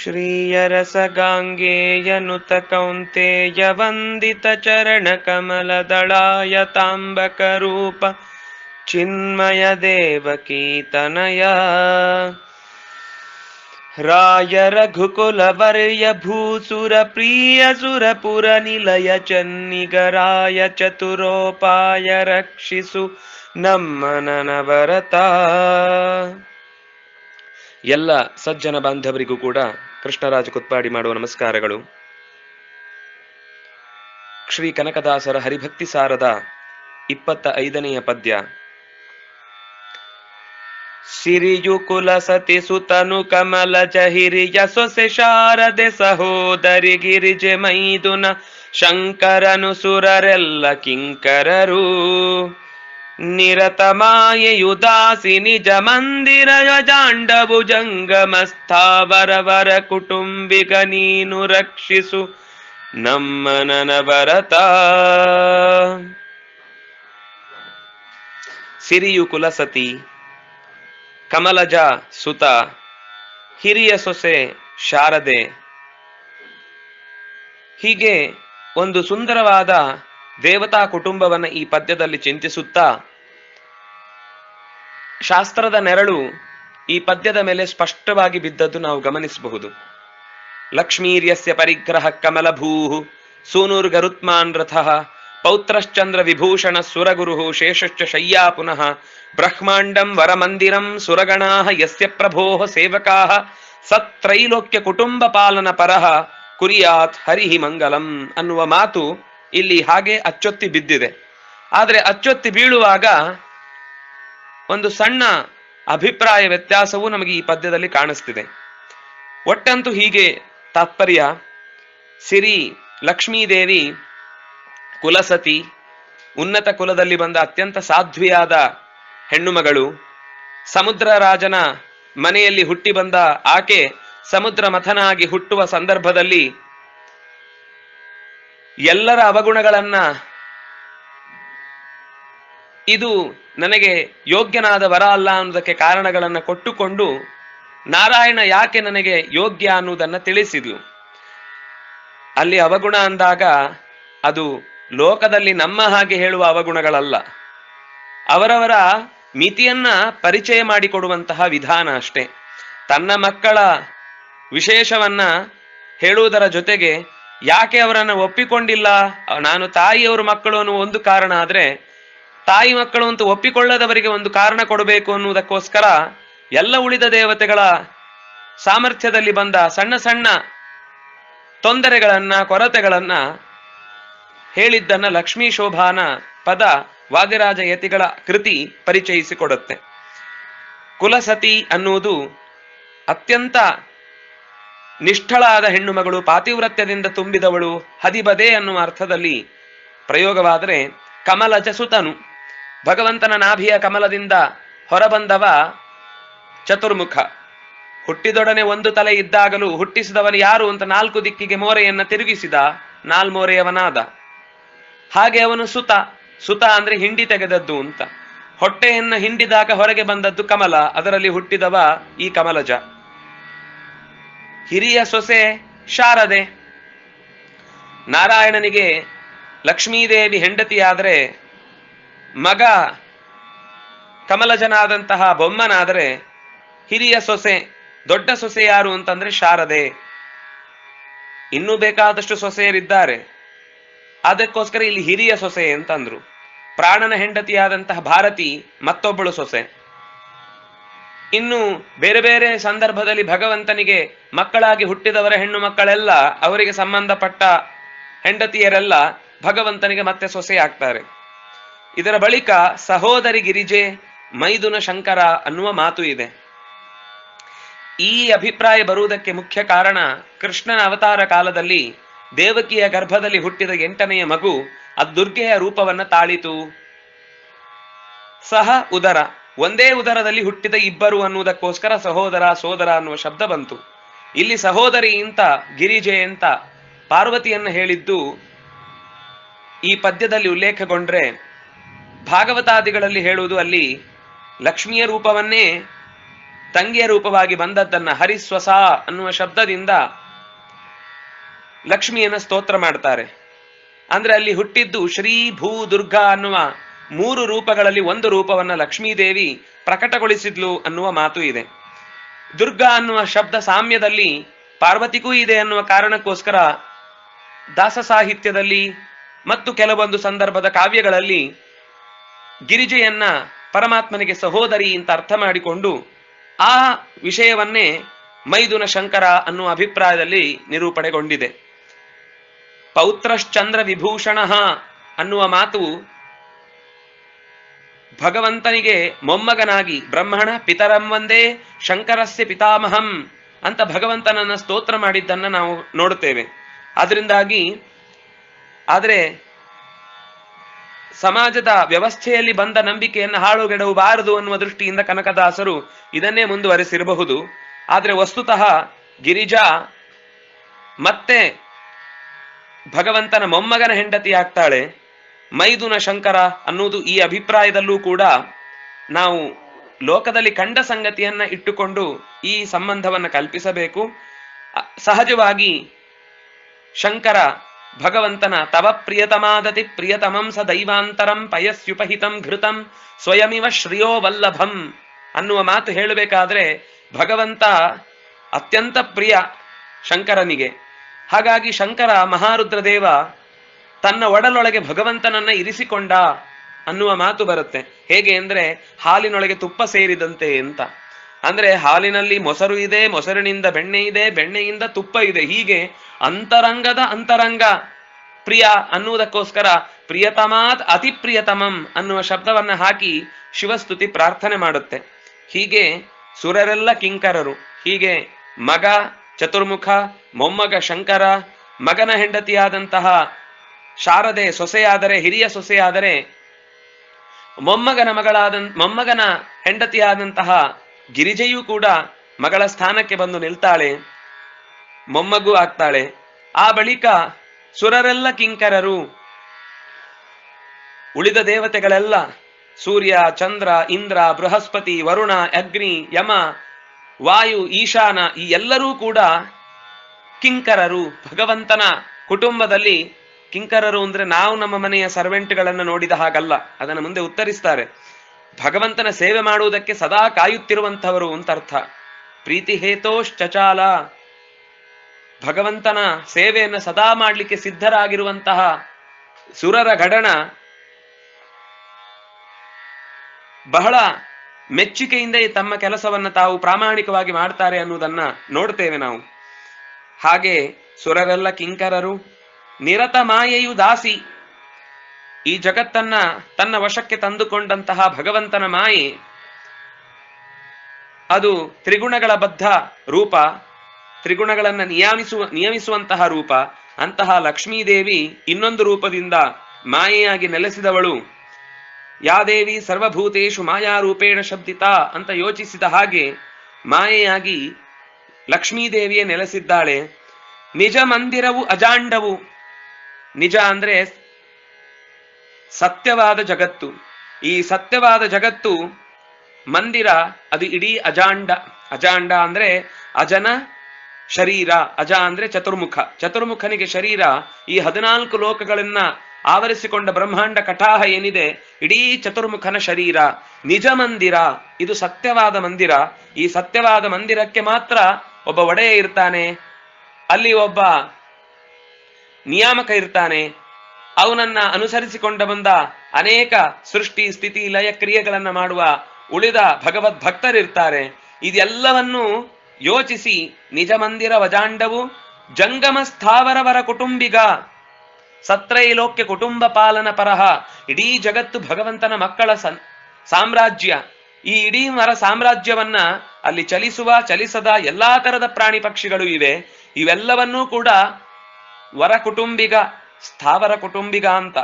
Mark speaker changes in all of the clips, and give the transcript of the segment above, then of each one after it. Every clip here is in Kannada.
Speaker 1: श्रीयरसगाङ्गेयनुतकौन्तेय वन्दितचरणकमलदलाय ताम्बकरूपचिन्मय देवकीर्तनय राय रघुकुलवर्य रघुकुलवर्यभूसुरप्रियसुरपुरनिलय चन्निगराय चतुरोपाय रक्षिषु ನಮ್ಮ ನನವರತ ಎಲ್ಲ ಸಜ್ಜನ ಬಾಂಧವರಿಗೂ ಕೂಡ ಕೃಷ್ಣರಾಜ ಕುತ್ಪಾಡಿ ಮಾಡುವ ನಮಸ್ಕಾರಗಳು. ಶ್ರೀ ಕನಕದಾಸರ ಹರಿಭಕ್ತಿ ಸಾರದ ಇಪ್ಪತ್ತ ಐದನೆಯ ಪದ್ಯ. ಸಿರಿಯು ಕುಲ ಸತಿ ಸುತನು ಕಮಲ ಜಹಿರಿಯ ಸೊಸೆ ಶಾರದೆ ಸಹೋದರಿ ಗಿರಿಜೆ ಮೈದುನ ಶಂಕರನು ಸುರರೆಲ್ಲ ಕಿಂಕರರು. ನಿರತ ಮಾಯೆಯುದಾಸಿ ನಿಜ ಮಂದಿರ ಜಾಂಡವು ಜಂಗಮಸ್ಥಾವರವರ ಕುಟುಂಬಿಗ ನೀನು ರಕ್ಷಿಸು ನಮ್ಮ ನನವರತ ಸಿರಿಯು ಕುಲಸತಿ, ಕಮಲಜ ಸುತ, ಹಿರಿಯ ಸೊಸೆ ಶಾರದೆ. ಹೀಗೆ ಒಂದು ಸುಂದರವಾದ ದೇವತಾ ಕುಟುಂಬವನ್ನ ಈ ಪದ್ಯದಲ್ಲಿ ಚಿಂತಿಸುತ್ತಾ ಶಾಸ್ತ್ರದ ನೆರಳು ಈ ಪದ್ಯದ ಮೇಲೆ ಸ್ಪಷ್ಟವಾಗಿ ಬಿದ್ದದ್ದು ನಾವು ಗಮನಿಸಬಹುದು. ಲಕ್ಷ್ಮೀರ್ಯಸ್ಯ ಪರಿಗ್ರಹ ಕಮಲಭೂ ಸೂನೂರ್ ಗರುತ್ಮಾನ್ ರಥಃ ಪೌತ್ರಶ್ಚಂದ್ರ ವಿಭೂಷಣ ಸುರಗುರು ಶೇಷಶ್ಚ ಶಯ್ಯಾ ಪುನಃ ಬ್ರಹ್ಮಾಂಡಂ ವರಮಂದಿರಂ ಸುರಗಣಾ ಯಸ್ಯ ಪ್ರಭೋ ಸೇವಕಾ ಸತ್ರೈಲೋಕ್ಯ ಕುಟುಂಬ ಪಾಲನ ಪರಹ ಕುರಿಯಾತ್ ಹರಿಹಿ ಮಂಗಲಂ ಅನ್ನುವ ಮಾತು ಇಲ್ಲಿ ಹಾಗೆ ಅಚ್ಚೊತ್ತಿ ಬಿದ್ದಿದೆ. ಆದರೆ ಅಚ್ಚೊತ್ತಿ ಬೀಳುವಾಗ ಒಂದು ಸಣ್ಣ ಅಭಿಪ್ರಾಯ ವ್ಯತ್ಯಾಸವು ನಮಗೆ ಈ ಪದ್ಯದಲ್ಲಿ ಕಾಣಿಸ್ತಿದೆ. ಒಟ್ಟಂತೂ ಹೀಗೆ ತಾತ್ಪರ್ಯ, ಸಿರಿ, ಲಕ್ಷ್ಮೀದೇವಿ, ಕುಲಸತಿ, ಉನ್ನತ ಕುಲದಲ್ಲಿ ಬಂದ ಅತ್ಯಂತ ಸಾಧ್ವಿಯಾದ ಹೆಣ್ಣುಮಗಳು ಸಮುದ್ರ ರಾಜನ ಮನೆಯಲ್ಲಿ ಹುಟ್ಟಿ ಬಂದ ಆಕೆ ಸಮುದ್ರ ಮಥನಾಗಿ ಹುಟ್ಟುವ ಸಂದರ್ಭದಲ್ಲಿ ಎಲ್ಲರ ಅವಗುಣಗಳನ್ನ ಇದು ನನಗೆ ಯೋಗ್ಯನಾದ ವರ ಅಲ್ಲ ಅನ್ನೋದಕ್ಕೆ ಕಾರಣಗಳನ್ನು ಕೊಟ್ಟುಕೊಂಡು ನಾರಾಯಣ ಯಾಕೆ ನನಗೆ ಯೋಗ್ಯ ಅನ್ನುವುದನ್ನ ತಿಳಿಸಿದ್ಲು. ಅಲ್ಲಿ ಅವಗುಣ ಅಂದಾಗ ಅದು ಲೋಕದಲ್ಲಿ ನಮ್ಮ ಹಾಗೆ ಹೇಳುವ ಅವಗುಣಗಳಲ್ಲ. ಅವರವರ ಮಿತಿಯನ್ನ ಪರಿಚಯ ಮಾಡಿಕೊಡುವಂತಹ ವಿಧಾನ ಅಷ್ಟೇ. ತನ್ನ ಮಕ್ಕಳ ವಿಶೇಷವನ್ನ ಹೇಳುವುದರ ಜೊತೆಗೆ ಯಾಕೆ ಅವರನ್ನು ಒಪ್ಪಿಕೊಂಡಿಲ್ಲ? ನಾನು ತಾಯಿಯವರು ಮಕ್ಕಳು ಅನ್ನೋ ಒಂದು ಕಾರಣ ಆದ್ರೆ, ತಾಯಿ ಮಕ್ಕಳು ಅಂತ ಒಪ್ಪಿಕೊಳ್ಳದವರಿಗೆ ಒಂದು ಕಾರಣ ಕೊಡಬೇಕು ಅನ್ನುವುದಕ್ಕೋಸ್ಕರ ಎಲ್ಲ ಉಳಿದ ದೇವತೆಗಳ ಸಾಮರ್ಥ್ಯದಲ್ಲಿ ಬಂದ ಸಣ್ಣ ಸಣ್ಣ ತೊಂದರೆಗಳನ್ನ, ಕೊರತೆಗಳನ್ನ ಹೇಳಿದ್ದನ್ನ ಲಕ್ಷ್ಮೀ ಶೋಭಾನ ಪದ ವಾದಿರಾಜ ಯತಿಗಳ ಕೃತಿ ಪರಿಚಯಿಸಿಕೊಡುತ್ತೆ. ಕುಲಸತಿ ಅನ್ನುವುದು ಅತ್ಯಂತ ನಿಷ್ಠಳಾದ ಹೆಣ್ಣು ಮಗಳು ಪಾತಿವ್ರತ್ಯದಿಂದ ತುಂಬಿದವಳು ಹದಿಬದೆ ಅನ್ನುವ ಅರ್ಥದಲ್ಲಿ ಪ್ರಯೋಗವಾದರೆ ಕಮಲಜ ಸುತನು ಭಗವಂತನ ನಾಭಿಯ ಕಮಲದಿಂದ ಹೊರಬಂದವ ಚತುರ್ಮುಖ. ಹುಟ್ಟಿದೊಡನೆ ಒಂದು ತಲೆ ಇದ್ದಾಗಲೂ ಹುಟ್ಟಿಸಿದವನು ಯಾರು ಅಂತ ನಾಲ್ಕು ದಿಕ್ಕಿಗೆ ಮೋರೆಯನ್ನ ತಿರುಗಿಸಿದ ನಾಲ್ಮೋರೆಯವನಾದ. ಹಾಗೆ ಅವನು ಸುತ. ಸುತ ಅಂದ್ರೆ ಹಿಂಡಿ ತೆಗೆದದ್ದು ಅಂತ. ಹೊಟ್ಟೆಯನ್ನ ಹಿಂಡಿದಾಗ ಹೊರಗೆ ಬಂದದ್ದು ಕಮಲ, ಅದರಲ್ಲಿ ಹುಟ್ಟಿದವ ಈ ಕಮಲಜ. ಹಿರಿಯ ಸೊಸೆ ಶಾರದೆ. ನಾರಾಯಣನಿಗೆ ಲಕ್ಷ್ಮೀದೇವಿ ಹೆಂಡತಿಯಾದರೆ ಮಗ ಕಮಲಜನಾದಂತಹ ಬೊಮ್ಮನಾದರೆ ಹಿರಿಯ ಸೊಸೆ, ದೊಡ್ಡ ಸೊಸೆ ಯಾರು ಅಂತಂದ್ರೆ ಶಾರದೆ. ಇನ್ನೂ ಬೇಕಾದಷ್ಟು ಸೊಸೆಯರಿದ್ದಾರೆ. ಅದಕ್ಕೋಸ್ಕರ ಇಲ್ಲಿ ಹಿರಿಯ ಸೊಸೆ ಅಂತಂದ್ರು. ಪ್ರಾಣನ ಹೆಂಡತಿಯಾದಂತಹ ಭಾರತಿ ಮತ್ತೊಬ್ಬಳು ಸೊಸೆ. ಇನ್ನು ಬೇರೆ ಬೇರೆ ಸಂದರ್ಭದಲ್ಲಿ ಭಗವಂತನಿಗೆ ಮಕ್ಕಳಾಗಿ ಹುಟ್ಟಿದವರ ಹೆಣ್ಣು ಮಕ್ಕಳೆಲ್ಲ ಅವರಿಗೆ ಸಂಬಂಧಪಟ್ಟ ಹೆಂಡತಿಯರೆಲ್ಲ ಭಗವಂತನಿಗೆ ಮತ್ತೆ ಸೊಸೆ ಆಗ್ತಾರೆ ಇದರ ಬಳಿಕ ಸಹೋದರಿ ಗಿರಿಜೆ ಮೈದುನ ಶಂಕರ ಅನ್ನುವ ಮಾತು ಇದೆ. ಈ ಅಭಿಪ್ರಾಯ ಬರುವುದಕ್ಕೆ ಮುಖ್ಯ ಕಾರಣ ಕೃಷ್ಣನ ಅವತಾರ ಕಾಲದಲ್ಲಿ ದೇವಕಿಯ ಗರ್ಭದಲ್ಲಿ ಹುಟ್ಟಿದ ಎಂಟನೆಯ ಮಗು ಅದು ದುರ್ಗೆಯ ರೂಪವನ್ನ ತಾಳಿತು. ಸಹ ಉದರ. ಒಂದೇ ಉದರದಲ್ಲಿ ಹುಟ್ಟಿದ ಇಬ್ಬರು ಅನ್ನುವುದಕ್ಕೋಸ್ಕರ ಸಹೋದರ, ಸೋದರ ಅನ್ನುವ ಶಬ್ದ ಬಂತು. ಇಲ್ಲಿ ಸಹೋದರಿ ಇಂತ, ಗಿರಿಜೆ ಅಂತ ಪಾರ್ವತಿಯನ್ನು ಹೇಳಿದ್ದು ಈ ಪದ್ಯದಲ್ಲಿ ಉಲ್ಲೇಖಗೊಂಡ್ರೆ ಭಾಗವತಾದಿಗಳಲ್ಲಿ ಹೇಳುವುದು ಅಲ್ಲಿ ಲಕ್ಷ್ಮಿಯ ರೂಪವನ್ನೇ ತಂಗಿಯ ರೂಪವಾಗಿ ಬಂದದ್ದನ್ನ ಹರಿಸ್ವಸ ಅನ್ನುವ ಶಬ್ದದಿಂದ ಲಕ್ಷ್ಮಿಯನ್ನ ಸ್ತೋತ್ರ ಮಾಡ್ತಾರೆ. ಅಂದ್ರೆ ಅಲ್ಲಿ ಹುಟ್ಟಿದ್ದು ಶ್ರೀ ಭೂ ದುರ್ಗಾ ಅನ್ನುವ ಮೂರು ರೂಪಗಳಲ್ಲಿ ಒಂದು ರೂಪವನ್ನ ಲಕ್ಷ್ಮೀದೇವಿ ಪ್ರಕಟಗೊಳಿಸಿದ್ಲು ಅನ್ನುವ ಮಾತು ಇದೆ. ದುರ್ಗಾ ಅನ್ನುವ ಶಬ್ದ ಸಾಮ್ಯದಲ್ಲಿ ಪಾರ್ವತಿಗೂ ಇದೆ ಅನ್ನುವ ಕಾರಣಕ್ಕೋಸ್ಕರ ದಾಸ ಸಾಹಿತ್ಯದಲ್ಲಿ ಮತ್ತು ಕೆಲವೊಂದು ಸಂದರ್ಭದ ಕಾವ್ಯಗಳಲ್ಲಿ ಗಿರಿಜೆಯನ್ನ ಪರಮಾತ್ಮನಿಗೆ ಸಹೋದರಿ ಅಂತ ಅರ್ಥ ಮಾಡಿಕೊಂಡು ಆ ವಿಷಯವನ್ನೇ ಮೈದುನ ಶಂಕರ ಅನ್ನುವ ಅಭಿಪ್ರಾಯದಲ್ಲಿ ನಿರೂಪಣೆಗೊಂಡಿದೆ. ಪೌತ್ರಶ್ಚಂದ್ರ ವಿಭೂಷಣ ಅನ್ನುವ ಮಾತು ಭಗವಂತನಿಗೆ ಮೊಮ್ಮಗನಾಗಿ ಬ್ರಹ್ಮಣ ಪಿತರಂ ಒಂದೇ ಶಂಕರಸ್ಯ ಪಿತಾಮಹಂ ಅಂತ ಭಗವಂತನನ್ನ ಸ್ತೋತ್ರ ಮಾಡಿದ್ದನ್ನ ನಾವು ನೋಡುತ್ತೇವೆ. ಅದರಿಂದಾಗಿ ಆದರೆ ಸಮಾಜದ ವ್ಯವಸ್ಥೆಯಲ್ಲಿ ಬಂದ ನಂಬಿಕೆಯನ್ನು ಹಾಳುಗೆಡವಬಾರದು ಅನ್ನುವ ದೃಷ್ಟಿಯಿಂದ ಕನಕದಾಸರು ಇದನ್ನೇ ಮುಂದುವರೆಸಿರಬಹುದು. ಆದರೆ ವಸ್ತುತಃ ಗಿರಿಜಾ ಮತ್ತೆ ಭಗವಂತನ ಮೊಮ್ಮಗನ ಹೆಂಡತಿ ಆಗ್ತಾಳೆ. ಮೈದುನ ಶಂಕರ ಅನ್ನುವುದು ಈ ಅಭಿಪ್ರಾಯದಲ್ಲೂ ಕೂಡ ನಾವು ಲೋಕದಲ್ಲಿ ಕಂಡ ಸಂಗತಿಯನ್ನ ಇಟ್ಟುಕೊಂಡು ಈ ಸಂಬಂಧವನ್ನು ಕಲ್ಪಿಸಬೇಕು. ಸಹಜವಾಗಿ ಶಂಕರ ಭಗವಂತನ ತವ ಪ್ರಿಯತಮಾದತಿ ಪ್ರಿಯತಮಂ ಸ ದೈವಾಂತರಂ ಪಯಸ್ಯುಪಹಿತಂ ಘೃತಂ ಸ್ವಯಮಿವ ಶ್ರಿಯೋ ವಲ್ಲಭಂ ಅನ್ನುವ ಮಾತು ಹೇಳಬೇಕಾದ್ರೆ ಭಗವಂತ ಅತ್ಯಂತ ಪ್ರಿಯ ಶಂಕರನಿಗೆ. ಹಾಗಾಗಿ ಶಂಕರ ಮಹಾರುದ್ರದೇವ ತನ್ನ ಒಡಲೊಳಗೆ ಭಗವಂತನನ್ನ ಇರಿಸಿಕೊಂಡ ಅನ್ನುವ ಮಾತು ಬರುತ್ತೆ. ಹೇಗೆ ಅಂದ್ರೆ ಹಾಲಿನೊಳಗೆ ತುಪ್ಪ ಸೇರಿದಂತೆ ಅಂತ. ಅಂದ್ರೆ ಹಾಲಿನಲ್ಲಿ ಮೊಸರು ಇದೆ, ಮೊಸರಿನಿಂದ ಬೆಣ್ಣೆ ಇದೆ, ಬೆಣ್ಣೆಯಿಂದ ತುಪ್ಪ ಇದೆ. ಹೀಗೆ ಅಂತರಂಗದ ಅಂತರಂಗ. ಪ್ರಿಯ ಅನ್ನುವುದಕ್ಕೋಸ್ಕರ ಪ್ರಿಯತಮಾತ್ ಅತಿ ಪ್ರಿಯತಮಂ ಅನ್ನುವ ಶಬ್ದವನ್ನ ಹಾಕಿ ಶಿವಸ್ತುತಿ ಪ್ರಾರ್ಥನೆ ಮಾಡುತ್ತೆ. ಹೀಗೆ ಸುರರೆಲ್ಲ ಕಿಂಕರರು. ಹೀಗೆ ಮಗ, ಚತುರ್ಮುಖ, ಮೊಮ್ಮಗ, ಶಂಕರ, ಮಗನ ಹೆಂಡತಿಯಾದಂತಹ ಶಾರದೆ ಸೊಸೆಯಾದರೆ, ಹಿರಿಯ ಸೊಸೆಯಾದರೆ, ಮೊಮ್ಮಗನ ಮಗಳಾದ, ಮೊಮ್ಮಗನ ಹೆಂಡತಿಯಾದಂತಹ ಗಿರಿಜೆಯೂ ಕೂಡ ಮಗಳ ಸ್ಥಾನಕ್ಕೆ ಬಂದು ನಿಲ್ತಾಳೆ, ಮೊಮ್ಮಗು ಆಗ್ತಾಳೆ. ಆ ಬಳಿಕ ಸುರರೆಲ್ಲ ಕಿಂಕರರು, ಉಳಿದ ದೇವತೆಗಳೆಲ್ಲ, ಸೂರ್ಯ, ಚಂದ್ರ, ಇಂದ್ರ, ಬೃಹಸ್ಪತಿ, ವರುಣ, ಅಗ್ನಿ, ಯಮ, ವಾಯು, ಈಶಾನ, ಈ ಎಲ್ಲರೂ ಕೂಡ ಕಿಂಕರರು. ಭಗವಂತನ ಕುಟುಂಬದಲ್ಲಿ ಕಿಂಕರರು ಅಂದ್ರೆ ನಾವು ನಮ್ಮ ಮನೆಯ ಸರ್ವೆಂಟ್ಗಳನ್ನು ನೋಡಿದ ಹಾಗಲ್ಲ. ಅದನ್ನು ಮುಂದೆ ಉತ್ತರಿಸ್ತಾರೆ. ಭಗವಂತನ ಸೇವೆ ಮಾಡುವುದಕ್ಕೆ ಸದಾ ಕಾಯುತ್ತಿರುವಂಥವರು ಅಂತ ಅರ್ಥ. ಪ್ರೀತಿ ಹೇತೋಶ್ಚಚಾಲ ಭಗವಂತನ ಸೇವೆಯನ್ನು ಸದಾ ಮಾಡಲಿಕ್ಕೆ ಸಿದ್ಧರಾಗಿರುವಂತಹ ಸುರರ ಗಡಣ ಬಹಳ ಮೆಚ್ಚುಗೆಯಿಂದ ತಮ್ಮ ಕೆಲಸವನ್ನ ತಾವು ಪ್ರಾಮಾಣಿಕವಾಗಿ ಮಾಡ್ತಾರೆ ಅನ್ನುವುದನ್ನ ನೋಡ್ತೇವೆ ನಾವು. ಹಾಗೆ ಸುರರೆಲ್ಲ ಕಿಂಕರರು ನಿರತ ಮಾಯೆಯು ದಾಸಿ. ಈ ಜಗತ್ತನ್ನ ತನ್ನ ವಶಕ್ಕೆ ತಂದುಕೊಂಡಂತಹ ಭಗವಂತನ ಮಾಯೆ. ಅದು ತ್ರಿಗುಣಗಳ ಬದ್ಧ ರೂಪ, ತ್ರಿಗುಣಗಳನ್ನ ನಿಯಮಿಸುವ, ನಿಯಮಿಸುವಂತಹ ರೂಪ. ಅಂತಹ ಲಕ್ಷ್ಮೀದೇವಿ ಇನ್ನೊಂದು ರೂಪದಿಂದ ಮಾಯೆಯಾಗಿ ನೆಲೆಸಿದವಳು. ಯಾ ದೇವಿ ಸರ್ವಭೂತೇಶು ಮಾಯಾರೂಪೇಣ ಶಬ್ದಿತ ಅಂತ ಯೋಚಿಸಿದ ಹಾಗೆ ಮಾಯೆಯಾಗಿ ಲಕ್ಷ್ಮೀದೇವಿಯೇ ನೆಲೆಸಿದ್ದಾಳೆ. ನಿಜ ಮಂದಿರವು ಅಜಾಂಡವು. ನಿಜ ಅಂದ್ರೆ ಸತ್ಯವಾದ ಜಗತ್ತು. ಈ ಸತ್ಯವಾದ ಜಗತ್ತು ಮಂದಿರ, ಅದು ಇಡೀ ಅಜಾಂಡ. ಅಜಾಂಡ ಅಂದ್ರೆ ಅಜನ ಶರೀರ, ಅಜ ಅಂದ್ರೆ ಚತುರ್ಮುಖ. ಚತುರ್ಮುಖನಿಗೆ ಶರೀರ, ಈ ಹದಿನಾಲ್ಕು ಲೋಕಗಳನ್ನ ಆವರಿಸಿಕೊಂಡ ಬ್ರಹ್ಮಾಂಡ ಕಟಾಹ ಏನಿದೆ? ಇಡೀ ಚತುರ್ಮುಖನ ಶರೀರ. ನಿಜ ಮಂದಿರ, ಇದು ಸತ್ಯವಾದ ಮಂದಿರ. ಈ ಸತ್ಯವಾದ ಮಂದಿರಕ್ಕೆ ಮಾತ್ರ ಒಬ್ಬ ಒಡೆಯ ಇರ್ತಾನೆ. ಅಲ್ಲಿ ಒಬ್ಬ ನಿಯಾಮಕ ಇರ್ತಾನೆ. ಅವನನ್ನ ಅನುಸರಿಸಿಕೊಂಡ ಬಂದ ಅನೇಕ ಸೃಷ್ಟಿ, ಸ್ಥಿತಿ, ಲಯ ಕ್ರಿಯೆಗಳನ್ನ ಮಾಡುವ ಉಳಿದ ಭಗವದ್ ಭಕ್ತರಿರ್ತಾರೆ. ಇದೆಲ್ಲವನ್ನು ಯೋಚಿಸಿ ನಿಜ ಮಂದಿರ ವಜಾಂಡವು ಜಂಗಮ ಸ್ಥಾವರವರ ಕುಟುಂಬಿಗ ಸತ್ರೈಲೋಕ್ಯ ಕುಟುಂಬ ಪಾಲನ ಪರಹ. ಇಡೀ ಜಗತ್ತು ಭಗವಂತನ ಮಕ್ಕಳ ಸಾಮ್ರಾಜ್ಯ. ಈ ಇಡೀ ಮರ ಸಾಮ್ರಾಜ್ಯವನ್ನ ಅಲ್ಲಿ ಚಲಿಸುವ, ಚಲಿಸದ ಎಲ್ಲಾ ತರದ ಪ್ರಾಣಿ ಪಕ್ಷಿಗಳು ಇವೆ. ಇವೆಲ್ಲವನ್ನೂ ಕೂಡ ವರ ಕುಟುಂಬಿಗ, ಸ್ಥಾವರ ಕುಟುಂಬಿಗ ಅಂತ.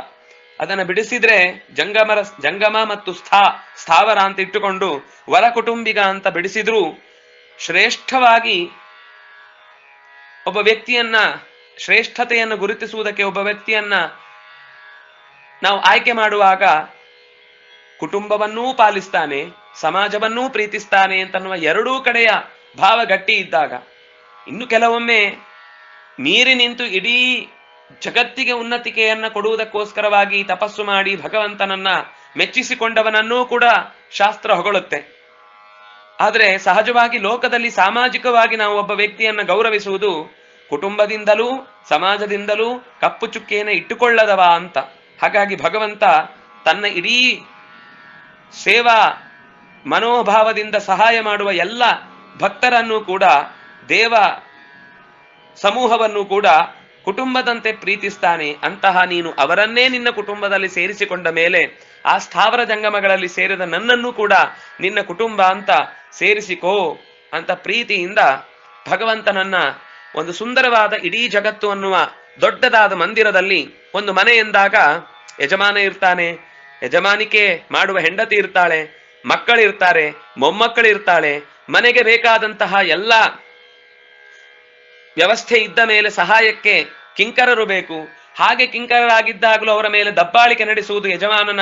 Speaker 1: ಅದನ್ನ ಬಿಡಿಸಿದ್ರೆ ಜಂಗಮರ, ಜಂಗಮ ಮತ್ತು ಸ್ಥಾ, ಸ್ಥಾವರ ಅಂತ ಇಟ್ಟುಕೊಂಡು ವರ ಕುಟುಂಬಿಗ ಅಂತ ಬಿಡಿಸಿದ್ರು ಶ್ರೇಷ್ಠವಾಗಿ ಒಬ್ಬ ವ್ಯಕ್ತಿಯನ್ನ, ಶ್ರೇಷ್ಠತೆಯನ್ನು ಗುರುತಿಸುವುದಕ್ಕೆ ಒಬ್ಬ ವ್ಯಕ್ತಿಯನ್ನ ನಾವು ಆಯ್ಕೆ ಮಾಡುವಾಗ ಕುಟುಂಬವನ್ನೂ ಪಾಲಿಸ್ತಾನೆ, ಸಮಾಜವನ್ನೂ ಪ್ರೀತಿಸ್ತಾನೆ ಅಂತನ್ನುವ ಎರಡೂ ಕಡೆಯ ಭಾವ ಗಟ್ಟಿ ಇದ್ದಾಗ, ಇನ್ನು ಕೆಲವೊಮ್ಮೆ ಮೀರಿ ನಿಂತು ಇಡೀ ಜಗತ್ತಿಗೆ ಉನ್ನತಿಕೆಯನ್ನ ಕೊಡುವುದಕ್ಕೋಸ್ಕರವಾಗಿ ತಪಸ್ಸು ಮಾಡಿ ಭಗವಂತನನ್ನ ಮೆಚ್ಚಿಸಿಕೊಂಡವನನ್ನೂ ಕೂಡ ಶಾಸ್ತ್ರ ಹೊಗಳುತ್ತೆ. ಆದರೆ ಸಹಜವಾಗಿ ಲೋಕದಲ್ಲಿ ಸಾಮಾಜಿಕವಾಗಿ ನಾವು ಒಬ್ಬ ವ್ಯಕ್ತಿಯನ್ನ ಗೌರವಿಸುವುದು ಕುಟುಂಬದಿಂದಲೂ, ಸಮಾಜದಿಂದಲೂ ಕಪ್ಪು ಚುಕ್ಕಿಯನ್ನು ಇಟ್ಟುಕೊಳ್ಳದವ ಅಂತ. ಹಾಗಾಗಿ ಭಗವಂತ ತನ್ನ ಇಡೀ ಸೇವಾ ಮನೋಭಾವದಿಂದ ಸಹಾಯ ಮಾಡುವ ಎಲ್ಲ ಭಕ್ತರನ್ನು ಕೂಡ ದೇವ ಸಮೂಹವನ್ನು ಕೂಡ ಕುಟುಂಬದಂತೆ ಪ್ರೀತಿಸ್ತಾನೆ. ಅಂತಹ ನೀನು ಅವರನ್ನೇ ನಿನ್ನ ಕುಟುಂಬದಲ್ಲಿ ಸೇರಿಸಿಕೊಂಡ ಮೇಲೆ ಆ ಸ್ಥಾವರ ಜಂಗಮಗಳಲ್ಲಿ ಸೇರಿದ ನನ್ನನ್ನು ಕೂಡ ನಿನ್ನ ಕುಟುಂಬ ಅಂತ ಸೇರಿಸಿಕೋ ಅಂತ ಪ್ರೀತಿಯಿಂದ ಭಗವಂತನನ್ನ ಒಂದು ಸುಂದರವಾದ ಇಡೀ ಜಗತ್ತು ಅನ್ನುವ ದೊಡ್ಡದಾದ ಮಂದಿರದಲ್ಲಿ ಒಂದು ಮನೆ ಎಂದಾಗ ಯಜಮಾನ ಇರ್ತಾನೆ. ಯಜಮಾನಿಕೆ ಮಾಡುವ ಹೆಂಡತಿ ಇರ್ತಾಳೆ. ಮಕ್ಕಳಿರ್ತಾರೆ. ಮೊಮ್ಮಕ್ಕಳಿರ್ತಾಳೆ. ಮನೆಗೆ ಬೇಕಾದಂತಹ ಎಲ್ಲ ವ್ಯವಸ್ಥೆ ಇದ್ದ ಮೇಲೆ ಸಹಾಯಕ್ಕೆ ಕಿಂಕರರು ಬೇಕು. ಹಾಗೆ ಕಿಂಕರರಾಗಿದ್ದಾಗಲೂ ಅವರ ಮೇಲೆ ದಬ್ಬಾಳಿಕೆ ನಡೆಸುವುದು ಯಜಮಾನನ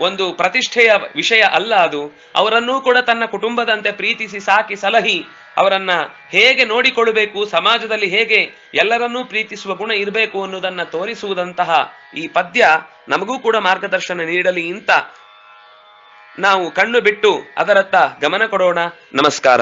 Speaker 1: ಒಂದು ಪ್ರತಿಷ್ಠೆಯ ವಿಷಯ ಅಲ್ಲ ಅದು. ಅವರನ್ನೂ ಕೂಡ ತನ್ನ ಕುಟುಂಬದಂತೆ ಪ್ರೀತಿಸಿ ಸಾಕಿ ಸಲಹಿ ಅವರನ್ನ ಹೇಗೆ ನೋಡಿಕೊಳ್ಳಬೇಕು, ಸಮಾಜದಲ್ಲಿ ಹೇಗೆ ಎಲ್ಲರನ್ನೂ ಪ್ರೀತಿಸುವ ಗುಣ ಇರಬೇಕು ಅನ್ನೋದನ್ನ ತೋರಿಸುವುದಂತಹ ಈ ಪದ್ಯ ನಮಗೂ ಕೂಡ ಮಾರ್ಗದರ್ಶನ ನೀಡಲಿ ಇಂತ ನಾವು ಕಣ್ಣು ಬಿಟ್ಟು ಅದರತ್ತ ಗಮನ ಕೊಡೋಣ. ನಮಸ್ಕಾರ.